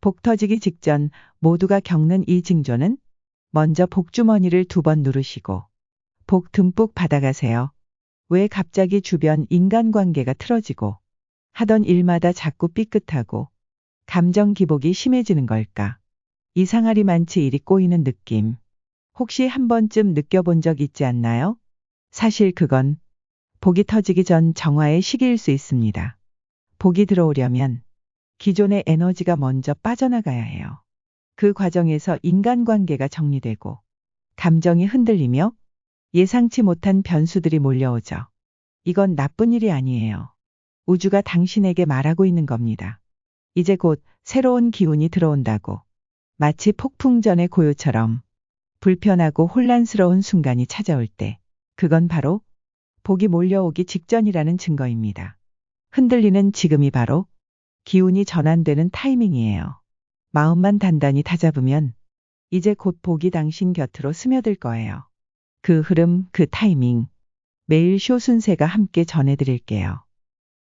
복 터지기 직전 모두가 겪는 이 징조는 먼저 복주머니를 두 번 누르시고 복 듬뿍 받아가세요. 왜 갑자기 주변 인간관계가 틀어지고 하던 일마다 자꾸 삐끗하고 감정 기복이 심해지는 걸까? 이상하리 많지 일이 꼬이는 느낌. 혹시 한 번쯤 느껴본 적 있지 않나요? 사실 그건 복이 터지기 전 정화의 시기일 수 있습니다. 복이 들어오려면 기존의 에너지가 먼저 빠져나가야 해요. 그 과정에서 인간관계가 정리되고 감정이 흔들리며 예상치 못한 변수들이 몰려오죠. 이건 나쁜 일이 아니에요. 우주가 당신에게 말하고 있는 겁니다. 이제 곧 새로운 기운이 들어온다고. 마치 폭풍 전의 고요처럼 불편하고 혼란스러운 순간이 찾아올 때, 그건 바로 복이 몰려오기 직전이라는 증거입니다. 흔들리는 지금이 바로 기운이 전환되는 타이밍이에요. 마음만 단단히 다잡으면 이제 곧 복이 당신 곁으로 스며들 거예요. 그 흐름, 그 타이밍, 매일 쇼 순세가 함께 전해드릴게요.